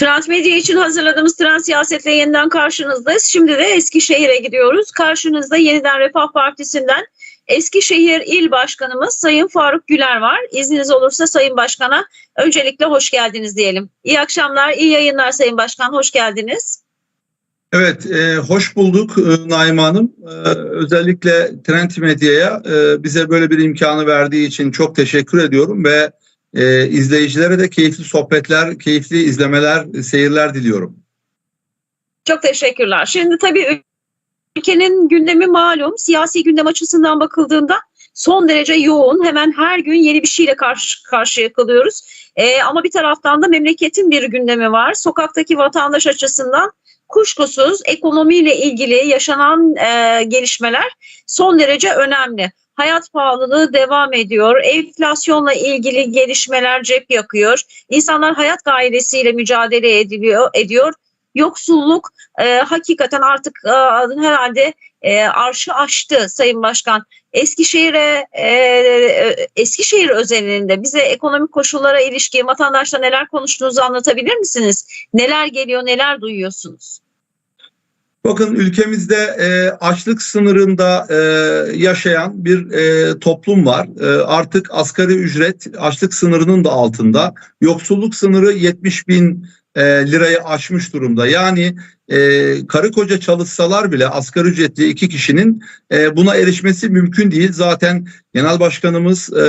Trans Medya için hazırladığımız Trans Siyaset'le yeniden karşınızdayız. Şimdi de Eskişehir'e gidiyoruz. Karşınızda Yeniden Refah Partisi'nden Eskişehir İl Başkanımız Sayın Faruk Güler var. İzniniz olursa Sayın Başkan'a öncelikle hoş geldiniz diyelim. İyi akşamlar, iyi yayınlar Sayın Başkan, hoş geldiniz. Evet, e, hoş bulduk e, Hanım. E, özellikle Trend Medya'ya e, bize böyle bir imkanı verdiği için çok teşekkür ediyorum ve e, izleyicilere de keyifli sohbetler, keyifli izlemeler, seyirler diliyorum. Çok teşekkürler. Şimdi tabii ülkenin gündemi malum. Siyasi gündem açısından bakıldığında son derece yoğun. Hemen her gün yeni bir şeyle karşı karşıya kalıyoruz. Ee, ama bir taraftan da memleketin bir gündemi var. Sokaktaki vatandaş açısından kuşkusuz ekonomiyle ilgili yaşanan e, gelişmeler son derece önemli. Hayat pahalılığı devam ediyor. Enflasyonla ilgili gelişmeler cep yakıyor. İnsanlar hayat gailesiyle mücadele ediliyor, ediyor. Yoksulluk e, hakikaten artık e, herhalde e, arşı aştı Sayın Başkan. Eskişehir'e e, Eskişehir özelinde bize ekonomik koşullara ilişkin vatandaşla neler konuştuğunuzu anlatabilir misiniz? Neler geliyor, neler duyuyorsunuz? Bakın ülkemizde e, açlık sınırında e, yaşayan bir e, toplum var. E, artık asgari ücret açlık sınırının da altında. Yoksulluk sınırı 70 bin e, lirayı aşmış durumda. Yani e, karı koca çalışsalar bile asgari ücretli iki kişinin e, buna erişmesi mümkün değil. Zaten Genel Başkanımız e,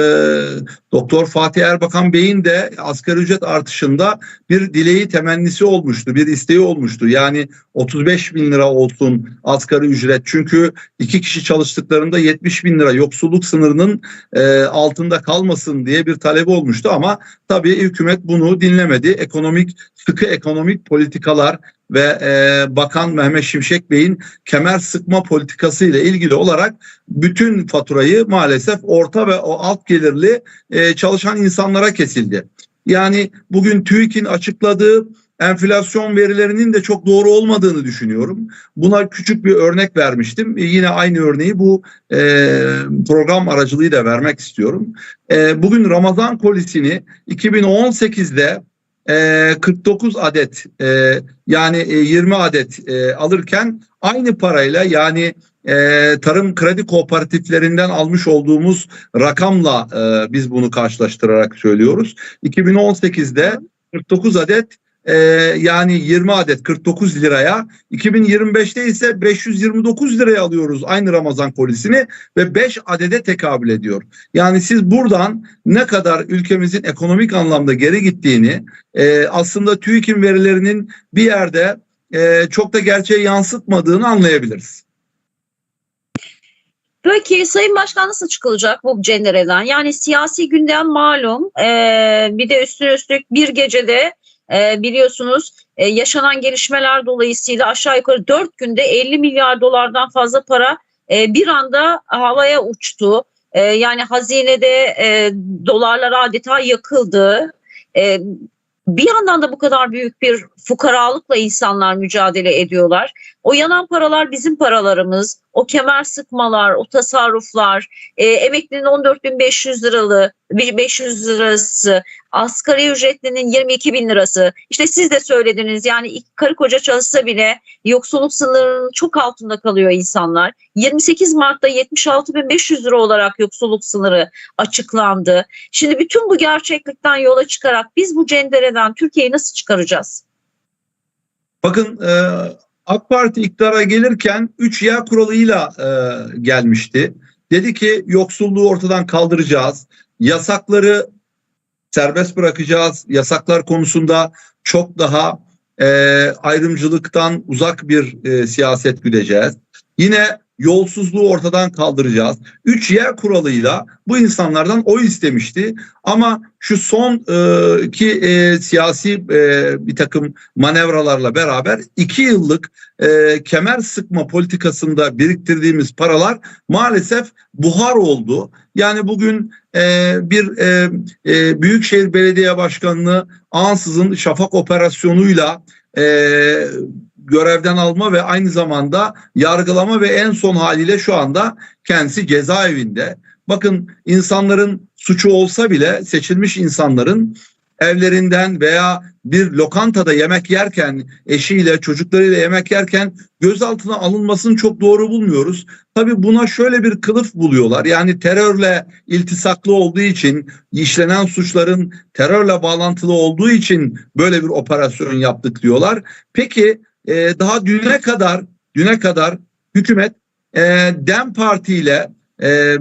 Doktor Fatih Erbakan Bey'in de asgari ücret artışında bir dileği temennisi olmuştu, bir isteği olmuştu. Yani 35 bin lira olsun asgari ücret. Çünkü iki kişi çalıştıklarında 70 bin lira yoksulluk sınırının e, altında kalmasın diye bir talebi olmuştu. Ama tabii hükümet bunu dinlemedi. Ekonomik sıkı ekonomik politikalar ve e, Bakan Mehmet Şimşek Bey'in kemer sıkma politikası ile ilgili olarak bütün faturayı maalesef orta ve o alt gelirli e, çalışan insanlara kesildi. Yani bugün TÜİK'in açıkladığı enflasyon verilerinin de çok doğru olmadığını düşünüyorum. Buna küçük bir örnek vermiştim. E, yine aynı örneği bu e, program aracılığıyla vermek istiyorum. E, bugün Ramazan kolisini 2018'de 49 e, adet e, yani 20 e, adet alırken aynı parayla yani tarım kredi kooperatiflerinden almış olduğumuz rakamla biz bunu karşılaştırarak söylüyoruz. 2018'de 49 adet e, yani 20 adet 49 liraya 2025'te ise 529 liraya alıyoruz aynı Ramazan kolisini ve 5 adede tekabül ediyor. Yani siz buradan ne kadar ülkemizin ekonomik anlamda geri gittiğini e, aslında TÜİK'in verilerinin bir yerde e, çok da gerçeği yansıtmadığını anlayabiliriz. Peki Sayın Başkan nasıl çıkılacak bu cendereden? Yani siyasi gündem malum. Ee, bir de üstüne üstlük bir gecede e, biliyorsunuz e, yaşanan gelişmeler dolayısıyla aşağı yukarı 4 günde 50 milyar dolardan fazla para e, bir anda havaya uçtu. E, yani hazinede e, dolarlar adeta yakıldı. E, bir yandan da bu kadar büyük bir fukaralıkla insanlar mücadele ediyorlar. O yanan paralar bizim paralarımız. O kemer sıkmalar, o tasarruflar, e, emeklinin 14.500 liralı, 500 lirası, asgari ücretlinin 22 bin lirası. İşte siz de söylediniz yani karı koca çalışsa bile yoksulluk sınırının çok altında kalıyor insanlar. 28 Mart'ta 76.500 lira olarak yoksulluk sınırı açıklandı. Şimdi bütün bu gerçeklikten yola çıkarak biz bu cendereden Türkiye'yi nasıl çıkaracağız? Bakın e, AK Parti iktidara gelirken 3 ya kuralıyla e, gelmişti. Dedi ki yoksulluğu ortadan kaldıracağız. Yasakları serbest bırakacağız. Yasaklar konusunda çok daha e, ayrımcılıktan uzak bir e, siyaset güdeceğiz. Yine yolsuzluğu ortadan kaldıracağız. Üç yer kuralıyla bu insanlardan oy istemişti. Ama şu son e, ki e, siyasi e, bir takım manevralarla beraber iki yıllık e, kemer sıkma politikasında biriktirdiğimiz paralar maalesef buhar oldu. Yani bugün e, bir e, e, Büyükşehir Belediye Başkanı'nı ansızın şafak operasyonuyla e, görevden alma ve aynı zamanda yargılama ve en son haliyle şu anda kendisi cezaevinde. Bakın insanların suçu olsa bile seçilmiş insanların evlerinden veya bir lokantada yemek yerken eşiyle çocuklarıyla yemek yerken gözaltına alınmasını çok doğru bulmuyoruz. Tabii buna şöyle bir kılıf buluyorlar. Yani terörle iltisaklı olduğu için işlenen suçların terörle bağlantılı olduğu için böyle bir operasyon yaptık diyorlar. Peki e, daha düne kadar düne kadar hükümet e, Dem Parti ile e,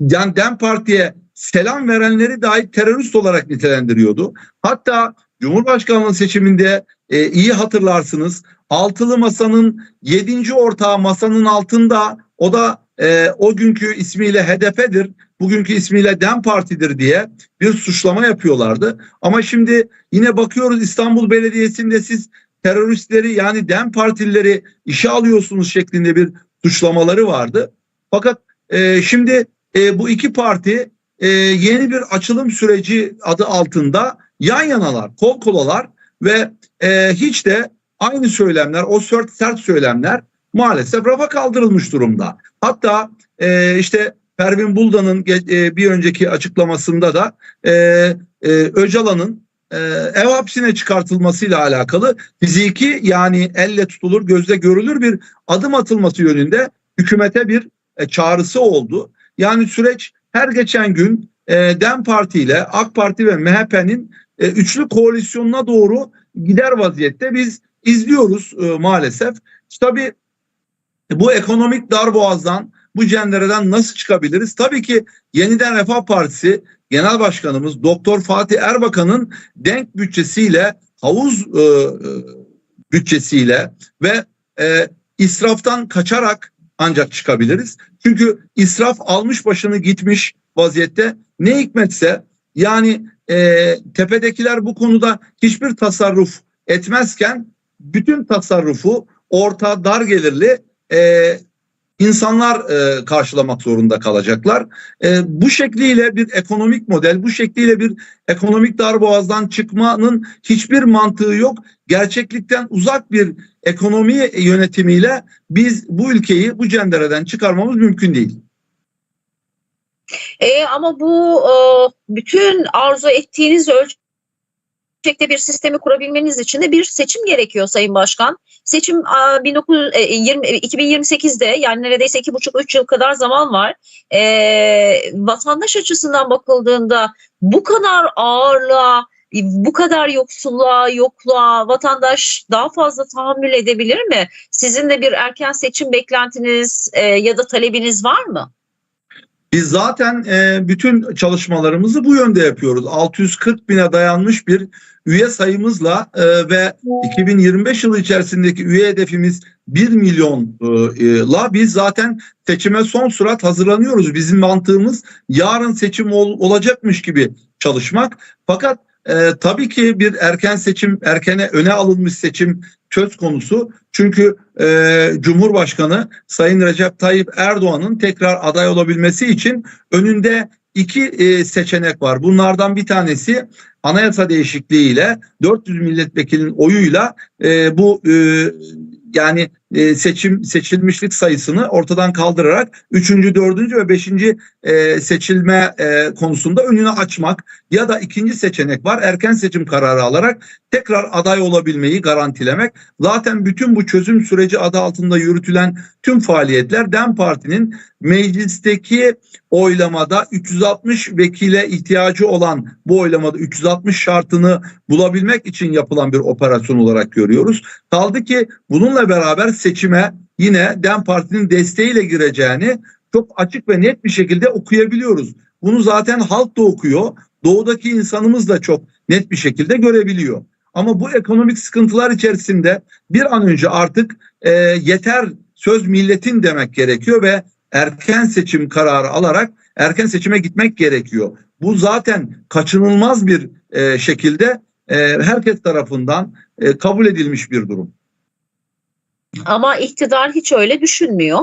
yani Dem Parti'ye selam verenleri dahi terörist olarak nitelendiriyordu. Hatta Cumhurbaşkanlığı seçiminde e, iyi hatırlarsınız altılı masanın yedinci ortağı masanın altında o da e, o günkü ismiyle HDP'dir, bugünkü ismiyle Dem Parti'dir diye bir suçlama yapıyorlardı. Ama şimdi yine bakıyoruz İstanbul Belediyesi'nde siz teröristleri yani Dem Partilileri işe alıyorsunuz şeklinde bir suçlamaları vardı. Fakat e, şimdi e, bu iki parti e, yeni bir açılım süreci adı altında yan yanalar, kol kolalar ve e, hiç de aynı söylemler, o sert, sert söylemler maalesef rafa kaldırılmış durumda. Hatta e, işte Pervin Buldan'ın e, bir önceki açıklamasında da e, e, Öcalan'ın e, ev hapsine çıkartılmasıyla alakalı fiziki yani elle tutulur, gözle görülür bir adım atılması yönünde hükümete bir e, çağrısı oldu. Yani süreç her geçen gün e, DEM Parti ile AK Parti ve MHP'nin e, üçlü koalisyonuna doğru gider vaziyette biz izliyoruz maalesef. Tabii bu ekonomik darboğazdan, bu cendereden nasıl çıkabiliriz? Tabii ki Yeniden Refah Partisi Genel Başkanımız Doktor Fatih Erbakan'ın denk bütçesiyle, havuz e, bütçesiyle ve e, israftan kaçarak ancak çıkabiliriz. Çünkü israf almış başını gitmiş vaziyette. Ne hikmetse yani e, tepedekiler bu konuda hiçbir tasarruf etmezken bütün tasarrufu orta dar gelirli e, insanlar e, karşılamak zorunda kalacaklar. E, bu şekliyle bir ekonomik model, bu şekliyle bir ekonomik darboğazdan çıkmanın hiçbir mantığı yok. Gerçeklikten uzak bir ekonomi yönetimiyle biz bu ülkeyi bu cendereden çıkarmamız mümkün değil. E, ama bu e, bütün arzu ettiğiniz ölçekte bir sistemi kurabilmeniz için de bir seçim gerekiyor Sayın Başkan. Seçim e, 1920, 2028'de yani neredeyse iki buçuk üç yıl kadar zaman var. E, vatandaş açısından bakıldığında bu kadar ağırlığa bu kadar yoksulluğa, yokluğa vatandaş daha fazla tahammül edebilir mi? Sizin de bir erken seçim beklentiniz e, ya da talebiniz var mı? Biz zaten e, bütün çalışmalarımızı bu yönde yapıyoruz. 640 bine dayanmış bir üye sayımızla e, ve 2025 yılı içerisindeki üye hedefimiz 1 milyonla biz zaten seçime son surat hazırlanıyoruz. Bizim mantığımız yarın seçim ol, olacakmış gibi çalışmak. Fakat e, tabii ki bir erken seçim, erkene öne alınmış seçim söz konusu. Çünkü e, Cumhurbaşkanı Sayın Recep Tayyip Erdoğan'ın tekrar aday olabilmesi için önünde iki e, seçenek var. Bunlardan bir tanesi anayasa değişikliğiyle 400 milletvekilinin oyuyla e, bu e, yani e, seçim seçilmişlik sayısını ortadan kaldırarak 3. 4. ve 5. E, seçilme e, konusunda önünü açmak ya da ikinci seçenek var erken seçim kararı alarak tekrar aday olabilmeyi garantilemek. Zaten bütün bu çözüm süreci adı altında yürütülen tüm faaliyetler DEM Parti'nin meclisteki oylamada 360 vekile ihtiyacı olan bu oylamada 360 şartını bulabilmek için yapılan bir operasyon olarak görüyoruz. Kaldı ki bununla beraber seçime yine DEM Parti'nin desteğiyle gireceğini çok açık ve net bir şekilde okuyabiliyoruz. Bunu zaten halk da okuyor. Doğudaki insanımız da çok net bir şekilde görebiliyor. Ama bu ekonomik sıkıntılar içerisinde bir an önce artık e, yeter söz milletin demek gerekiyor ve erken seçim kararı alarak erken seçime gitmek gerekiyor. Bu zaten kaçınılmaz bir e, şekilde e, herkes tarafından e, kabul edilmiş bir durum. Ama iktidar hiç öyle düşünmüyor.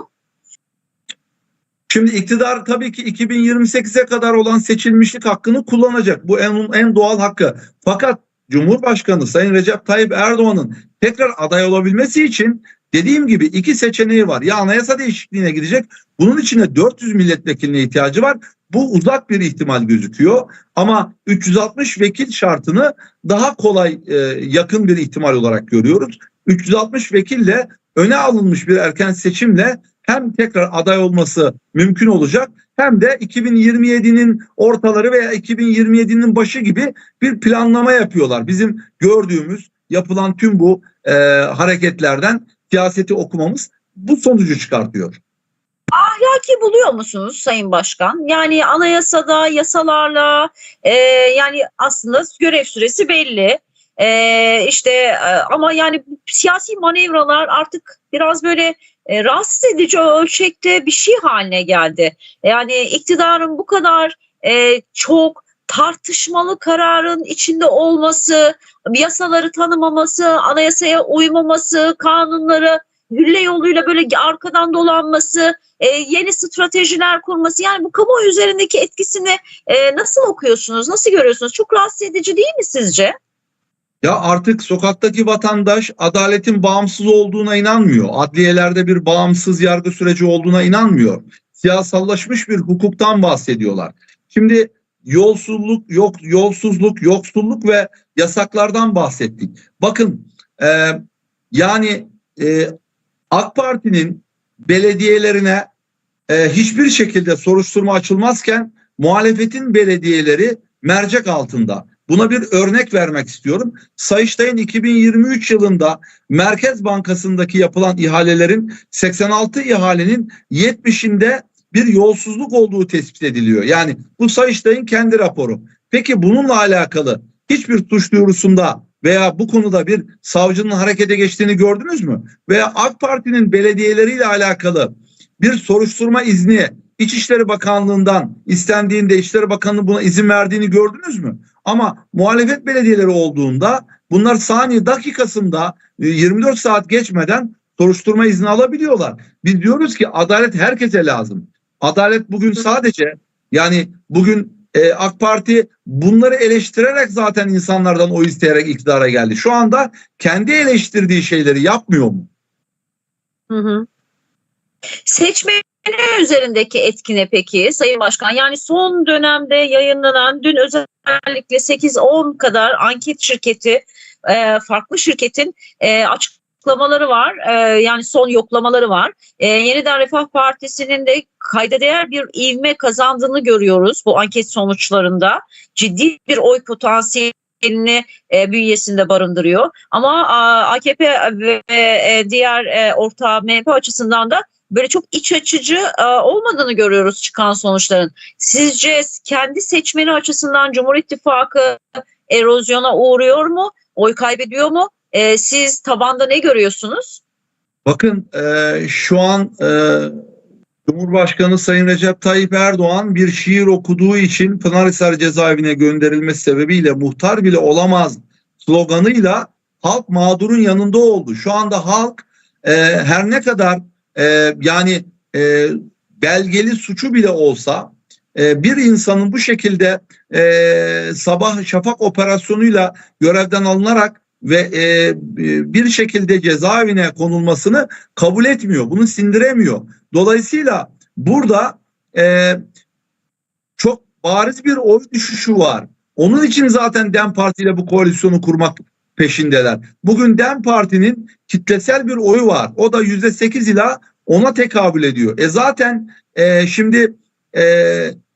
Şimdi iktidar tabii ki 2028'e kadar olan seçilmişlik hakkını kullanacak. Bu en, en doğal hakkı. Fakat Cumhurbaşkanı Sayın Recep Tayyip Erdoğan'ın tekrar aday olabilmesi için dediğim gibi iki seçeneği var. Ya anayasa değişikliğine gidecek. Bunun içine 400 milletvekiline ihtiyacı var. bu uzak bir ihtimal gözüküyor. Ama 360 vekil şartını daha kolay e, yakın bir ihtimal olarak görüyoruz. 360 vekille öne alınmış bir erken seçimle hem tekrar aday olması mümkün olacak hem de 2027'nin ortaları veya 2027'nin başı gibi bir planlama yapıyorlar. Bizim gördüğümüz yapılan tüm bu e, hareketlerden siyaseti okumamız bu sonucu çıkartıyor. Ahlaki buluyor musunuz Sayın Başkan? Yani anayasada, yasalarla e, yani aslında görev süresi belli. E, işte ama yani siyasi manevralar artık biraz böyle e, rahatsız edici ölçekte bir şey haline geldi. Yani iktidarın bu kadar e, çok tartışmalı kararın içinde olması, yasaları tanımaması, anayasaya uymaması, kanunları gülle yoluyla böyle arkadan dolanması, e, yeni stratejiler kurması yani bu kamuoyu üzerindeki etkisini e, nasıl okuyorsunuz, nasıl görüyorsunuz? Çok rahatsız edici değil mi sizce? Ya artık sokaktaki vatandaş adaletin bağımsız olduğuna inanmıyor. Adliyelerde bir bağımsız yargı süreci olduğuna inanmıyor. Siyasallaşmış bir hukuktan bahsediyorlar. Şimdi yolsuzluk, yok yolsuzluk, yoksulluk ve yasaklardan bahsettik. Bakın e, yani e, AK Parti'nin belediyelerine e, hiçbir şekilde soruşturma açılmazken muhalefetin belediyeleri mercek altında. Buna bir örnek vermek istiyorum. Sayıştay'ın 2023 yılında Merkez Bankası'ndaki yapılan ihalelerin 86 ihalenin 70'inde bir yolsuzluk olduğu tespit ediliyor. Yani bu Sayıştay'ın kendi raporu. Peki bununla alakalı hiçbir suç duyurusunda veya bu konuda bir savcının harekete geçtiğini gördünüz mü? Veya AK Parti'nin belediyeleriyle alakalı bir soruşturma izni İçişleri Bakanlığı'ndan istendiğinde İçişleri Bakanlığı buna izin verdiğini gördünüz mü? Ama muhalefet belediyeleri olduğunda bunlar saniye dakikasında 24 saat geçmeden soruşturma izni alabiliyorlar. Biz diyoruz ki adalet herkese lazım. Adalet bugün sadece yani bugün e, AK Parti bunları eleştirerek zaten insanlardan oy isteyerek iktidara geldi. Şu anda kendi eleştirdiği şeyleri yapmıyor mu? Hı hı. Üzerindeki etkine peki Sayın Başkan? Yani son dönemde yayınlanan dün özellikle 8-10 kadar anket şirketi e, farklı şirketin e, açıklamaları var. E, yani son yoklamaları var. E, Yeniden Refah Partisi'nin de kayda değer bir ivme kazandığını görüyoruz bu anket sonuçlarında. Ciddi bir oy potansiyelini e, bünyesinde barındırıyor. Ama a, AKP ve e, diğer e, ortağı MHP açısından da böyle çok iç açıcı e, olmadığını görüyoruz çıkan sonuçların. Sizce kendi seçmeni açısından Cumhur İttifakı erozyona uğruyor mu? Oy kaybediyor mu? E, siz tabanda ne görüyorsunuz? Bakın e, şu an e, Cumhurbaşkanı Sayın Recep Tayyip Erdoğan bir şiir okuduğu için Pınarhisar cezaevine gönderilmesi sebebiyle muhtar bile olamaz sloganıyla halk mağdurun yanında oldu. Şu anda halk her ne kadar e, yani e, belgeli suçu bile olsa e, bir insanın bu şekilde e, sabah şafak operasyonuyla görevden alınarak ve e, bir şekilde cezaevine konulmasını kabul etmiyor. Bunu sindiremiyor. Dolayısıyla burada e, çok bariz bir oy düşüşü var. Onun için zaten DEM Parti ile bu koalisyonu kurmak peşindeler. Bugün DEM Parti'nin kitlesel bir oyu var. O da yüzde sekiz ila ona tekabül ediyor. E zaten e, şimdi e,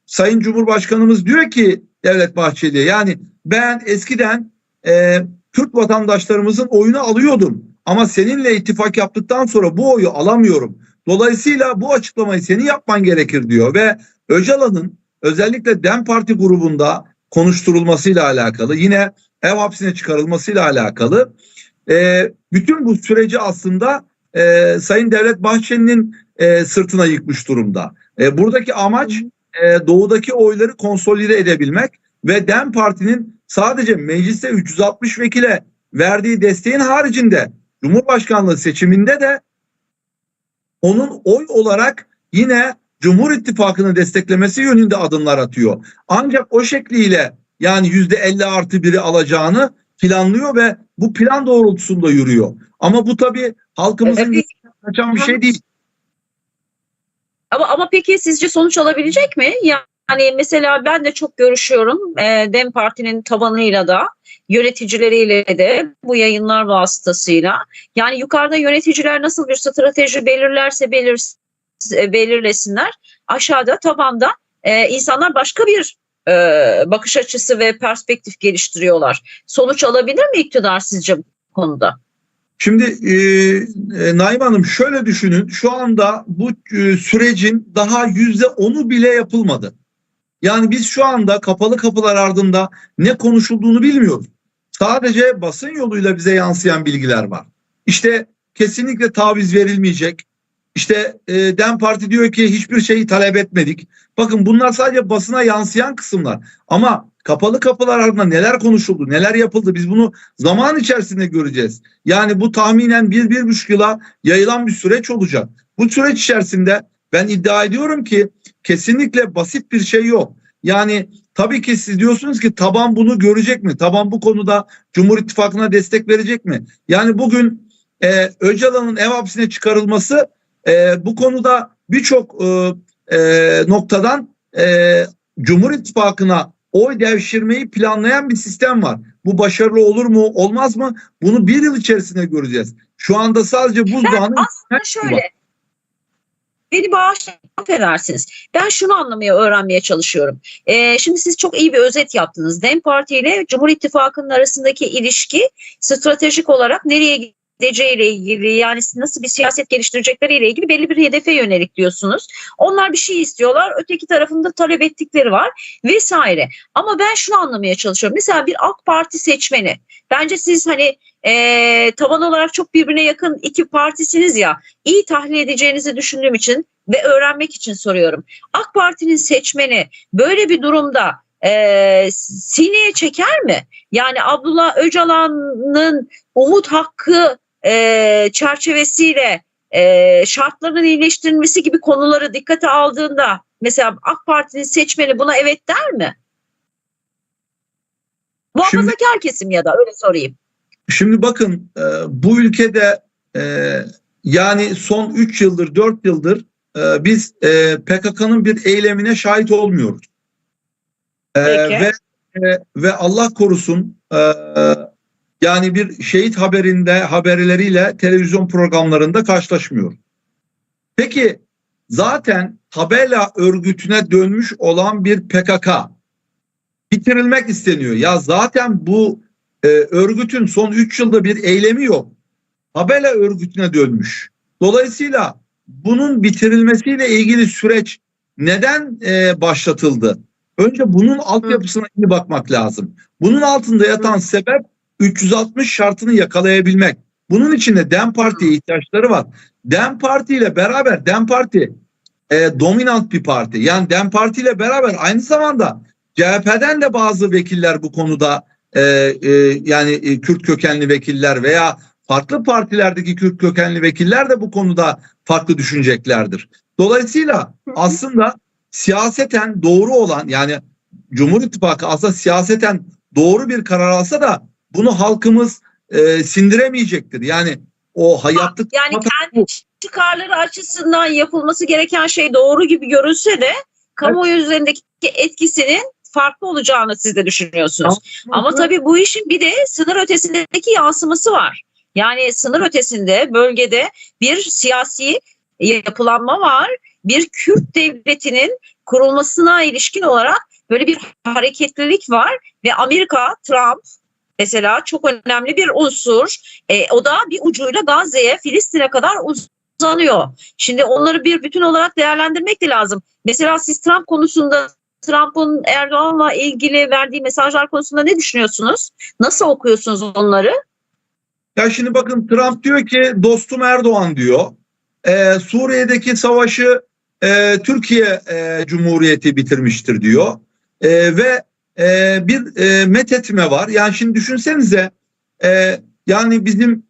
Sayın Cumhurbaşkanımız diyor ki Devlet Bahçeli yani ben eskiden e, Kürt vatandaşlarımızın oyunu alıyordum. Ama seninle ittifak yaptıktan sonra bu oyu alamıyorum. Dolayısıyla bu açıklamayı senin yapman gerekir diyor ve Öcalan'ın özellikle DEM Parti grubunda konuşturulmasıyla alakalı yine ev hapsine çıkarılmasıyla alakalı e, bütün bu süreci aslında e, Sayın Devlet Bahçeli'nin e, sırtına yıkmış durumda. E, buradaki amaç e, doğudaki oyları konsolide edebilmek ve DEM Parti'nin sadece mecliste 360 vekile verdiği desteğin haricinde Cumhurbaşkanlığı seçiminde de onun oy olarak yine Cumhur İttifakı'nı desteklemesi yönünde adımlar atıyor. Ancak o şekliyle yani yüzde 50 artı biri alacağını planlıyor ve bu plan doğrultusunda yürüyor. Ama bu tabii halkımızın Evet. kaçan bir şey değil. Ama, ama peki sizce sonuç alabilecek mi? Yani mesela ben de çok görüşüyorum e, Dem Parti'nin tabanıyla da yöneticileriyle de bu yayınlar vasıtasıyla. Yani yukarıda yöneticiler nasıl bir strateji belirlerse belir, e, belirlesinler. Aşağıda tabanda e, insanlar başka bir e, bakış açısı ve perspektif geliştiriyorlar. Sonuç alabilir mi iktidar sizce bu konuda? Şimdi e, e, Naim Hanım şöyle düşünün. Şu anda bu e, sürecin daha yüzde onu bile yapılmadı. Yani biz şu anda kapalı kapılar ardında ne konuşulduğunu bilmiyoruz. Sadece basın yoluyla bize yansıyan bilgiler var. İşte kesinlikle taviz verilmeyecek. İşte e, Dem Parti diyor ki hiçbir şeyi talep etmedik. Bakın bunlar sadece basına yansıyan kısımlar. Ama kapalı kapılar ardında neler konuşuldu, neler yapıldı biz bunu zaman içerisinde göreceğiz. Yani bu tahminen bir, bir buçuk yıla yayılan bir süreç olacak. Bu süreç içerisinde ben iddia ediyorum ki kesinlikle basit bir şey yok. Yani tabii ki siz diyorsunuz ki taban bunu görecek mi? Taban bu konuda Cumhur İttifakı'na destek verecek mi? Yani bugün e, Öcalan'ın ev hapsine çıkarılması e, bu konuda birçok e, e, noktadan e, Cumhur İttifakı'na oy devşirmeyi planlayan bir sistem var. Bu başarılı olur mu olmaz mı? Bunu bir yıl içerisinde göreceğiz. Şu anda sadece buzdağının aslında şöyle beni bağışlayın affedersiniz. Ben şunu anlamaya öğrenmeye çalışıyorum. Ee, şimdi siz çok iyi bir özet yaptınız. DEM Parti ile Cumhur İttifakı'nın arasındaki ilişki stratejik olarak nereye gideceğiyle ilgili yani nasıl bir siyaset geliştirecekleriyle ilgili belli bir hedefe yönelik diyorsunuz. Onlar bir şey istiyorlar, öteki tarafında talep ettikleri var vesaire. Ama ben şunu anlamaya çalışıyorum. Mesela bir AK Parti seçmeni. Bence siz hani e, taban olarak çok birbirine yakın iki partisiniz ya. iyi tahlil edeceğinizi düşündüğüm için ve öğrenmek için soruyorum. AK Parti'nin seçmeni böyle bir durumda e, sineye çeker mi? Yani Abdullah Öcalan'ın umut hakkı e, çerçevesiyle e, şartların iyileştirilmesi gibi konuları dikkate aldığında mesela AK Parti'nin seçmeni buna evet der mi? Muhafazakar kesim ya da öyle sorayım. Şimdi bakın e, bu ülkede e, yani son 3 yıldır 4 yıldır e, biz e, PKK'nın bir eylemine şahit olmuyoruz. E, Peki. ve e, ve Allah korusun e, yani bir şehit haberinde haberleriyle televizyon programlarında karşılaşmıyor. Peki zaten tabela örgütüne dönmüş olan bir PKK bitirilmek isteniyor. Ya zaten bu e, örgütün son 3 yılda bir eylemi yok. Tabela örgütüne dönmüş. Dolayısıyla bunun bitirilmesiyle ilgili süreç neden e, başlatıldı? Önce bunun altyapısına iyi bakmak lazım. Bunun altında yatan sebep 360 şartını yakalayabilmek. Bunun için de DEM Parti'ye ihtiyaçları var. DEM Parti ile beraber DEM Parti e, dominant bir parti. Yani DEM Parti ile beraber aynı zamanda CHP'den de bazı vekiller bu konuda e, e, yani e, Kürt kökenli vekiller veya farklı partilerdeki Kürt kökenli vekiller de bu konuda farklı düşüneceklerdir. Dolayısıyla aslında siyaseten doğru olan yani Cumhur İttifakı aslında siyaseten doğru bir karar alsa da bunu halkımız e, sindiremeyecektir. Yani o hayatlık Yani kendi çıkarları açısından yapılması gereken şey doğru gibi görünse de kamuoyu üzerindeki etkisinin farklı olacağını siz de düşünüyorsunuz. Ama tabii bu işin bir de sınır ötesindeki yansıması var. Yani sınır ötesinde bölgede bir siyasi yapılanma var. Bir Kürt devletinin kurulmasına ilişkin olarak böyle bir hareketlilik var ve Amerika, Trump mesela çok önemli bir unsur. E, o da bir ucuyla Gazze'ye, Filistin'e kadar uzanıyor. Şimdi onları bir bütün olarak değerlendirmek de lazım. Mesela siz Trump konusunda Trump'ın Erdoğan'la ilgili verdiği mesajlar konusunda ne düşünüyorsunuz? Nasıl okuyorsunuz onları? Ya şimdi bakın Trump diyor ki dostum Erdoğan diyor. Ee, Suriye'deki savaşı e, Türkiye e, Cumhuriyeti bitirmiştir diyor. E, ve e, bir e, methetme var. Yani şimdi düşünsenize e, yani bizim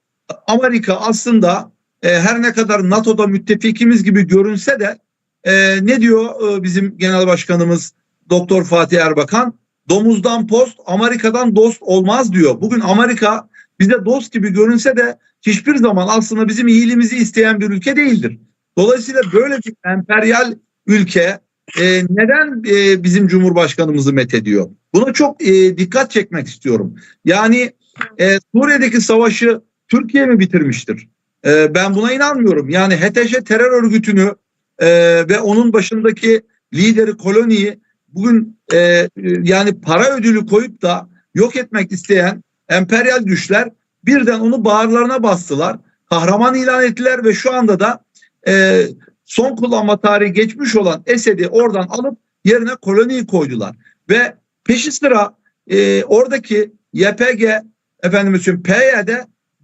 Amerika aslında e, her ne kadar NATO'da müttefikimiz gibi görünse de e, ne diyor e, bizim genel başkanımız Doktor Fatih Erbakan? Domuzdan post, Amerika'dan dost olmaz diyor. Bugün Amerika bize dost gibi görünse de hiçbir zaman aslında bizim iyiliğimizi isteyen bir ülke değildir. Dolayısıyla böyle bir emperyal ülke e, neden e, bizim Cumhurbaşkanımızı methediyor? Buna çok e, dikkat çekmek istiyorum. Yani e, Suriye'deki savaşı Türkiye mi bitirmiştir? E, ben buna inanmıyorum. Yani HTŞ terör örgütünü e, ve onun başındaki lideri koloniyi bugün e, yani para ödülü koyup da yok etmek isteyen emperyal güçler birden onu bağırlarına bastılar. Kahraman ilan ettiler ve şu anda da e, son kullanma tarihi geçmiş olan Esed'i oradan alıp yerine koloniyi koydular. Ve peşi sıra e, oradaki YPG efendim için PYD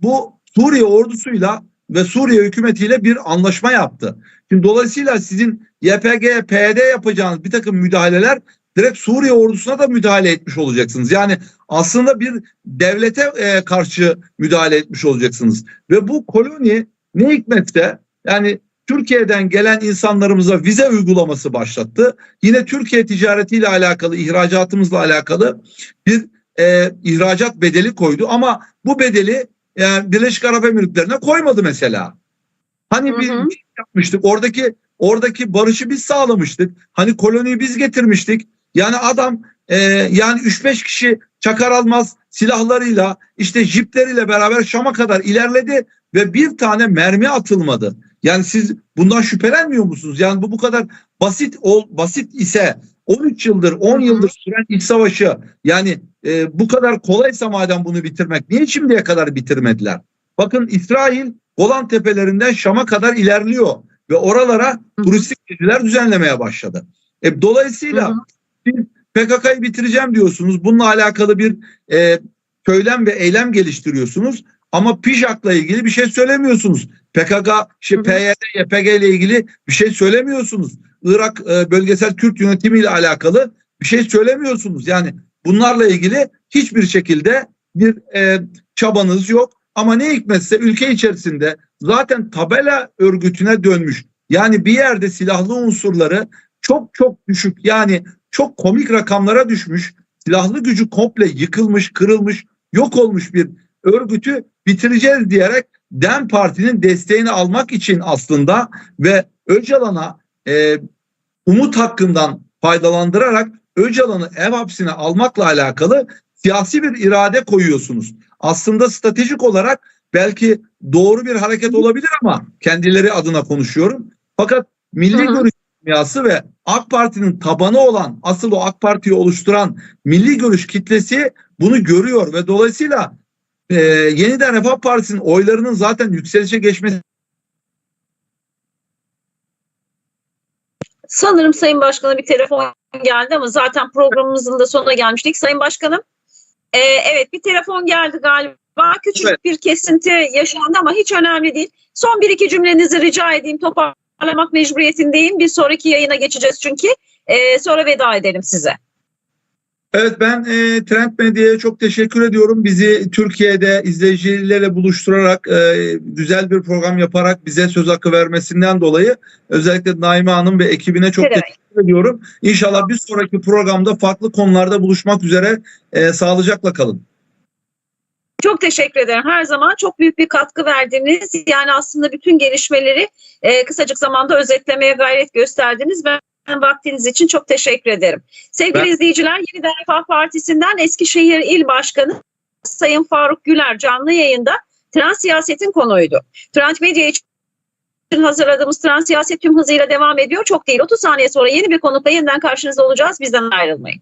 bu Suriye ordusuyla ve Suriye hükümetiyle bir anlaşma yaptı. Şimdi dolayısıyla sizin YPG, PYD yapacağınız bir takım müdahaleler direkt Suriye ordusuna da müdahale etmiş olacaksınız. Yani aslında bir devlete e, karşı müdahale etmiş olacaksınız. Ve bu koloni ne hikmetse yani Türkiye'den gelen insanlarımıza vize uygulaması başlattı. Yine Türkiye ticaretiyle alakalı, ihracatımızla alakalı bir e, ihracat bedeli koydu. Ama bu bedeli yani Birleşik Arap Emirlikleri'ne koymadı mesela. Hani Hı hı. bir şey yapmıştık. Oradaki oradaki barışı biz sağlamıştık. Hani koloniyi biz getirmiştik. Yani adam e, yani 3-5 kişi çakar almaz silahlarıyla işte jipleriyle beraber Şam'a kadar ilerledi ve bir tane mermi atılmadı. Yani siz bundan şüphelenmiyor musunuz? Yani bu bu kadar basit ol basit ise 13 yıldır 10 Hı hı. yıldır süren iç savaşı yani e, bu kadar kolaysa madem bunu bitirmek niye şimdiye kadar bitirmediler? Bakın İsrail Golan tepelerinden Şam'a kadar ilerliyor ve oralara turistik geziler düzenlemeye başladı. E, dolayısıyla Hı hı. siz PKK'yı bitireceğim diyorsunuz. Bununla alakalı bir e, söylem ve eylem geliştiriyorsunuz. Ama PİJAK'la ilgili bir şey söylemiyorsunuz. PKK, şey, hı. PYD, YPG ile ilgili bir şey söylemiyorsunuz. Irak e, bölgesel Kürt yönetimiyle alakalı bir şey söylemiyorsunuz. Yani bunlarla ilgili hiçbir şekilde bir e, çabanız yok. Ama ne hikmetse ülke içerisinde zaten tabela örgütüne dönmüş. Yani bir yerde silahlı unsurları çok çok düşük yani çok komik rakamlara düşmüş. Silahlı gücü komple yıkılmış, kırılmış, yok olmuş bir örgütü bitireceğiz diyerek DEM Parti'nin desteğini almak için aslında ve Öcalan'a e, umut hakkından faydalandırarak Öcalan'ı ev hapsine almakla alakalı siyasi bir irade koyuyorsunuz. Aslında stratejik olarak belki doğru bir hareket olabilir ama kendileri adına konuşuyorum. Fakat milli Hı görüş dünyası ve AK Parti'nin tabanı olan asıl o AK Parti'yi oluşturan milli görüş kitlesi bunu görüyor ve dolayısıyla e, yeniden Refah Partisi'nin oylarının zaten yükselişe geçmesi Sanırım Sayın Başkan'a bir telefon geldi ama zaten programımızın da sonuna gelmiştik. Sayın Başkanım, e, evet bir telefon geldi galiba. Küçük Evet. bir kesinti yaşandı ama hiç önemli değil. Son bir iki cümlenizi rica edeyim. Toparlamak mecburiyetindeyim. Bir sonraki yayına geçeceğiz çünkü. E, sonra veda edelim size. Evet ben e, Trend Medya'ya çok teşekkür ediyorum. Bizi Türkiye'de izleyicilerle buluşturarak e, güzel bir program yaparak bize söz hakkı vermesinden dolayı özellikle Naime Hanım ve ekibine çok demek. teşekkür ediyorum. İnşallah bir sonraki programda farklı konularda buluşmak üzere e, sağlıcakla kalın. Çok teşekkür ederim. Her zaman çok büyük bir katkı verdiniz. Yani aslında bütün gelişmeleri e, kısacık zamanda özetlemeye gayret gösterdiniz. Ben vaktiniz için çok teşekkür ederim. Sevgili Ben- izleyiciler, Yeniden Refah Partisi'nden Eskişehir İl Başkanı Sayın Faruk Güler canlı yayında trans siyasetin konuydu. Trend Medya için hazırladığımız trans siyaset tüm hızıyla devam ediyor. Çok değil 30 saniye sonra yeni bir konukla yeniden karşınızda olacağız. Bizden ayrılmayın.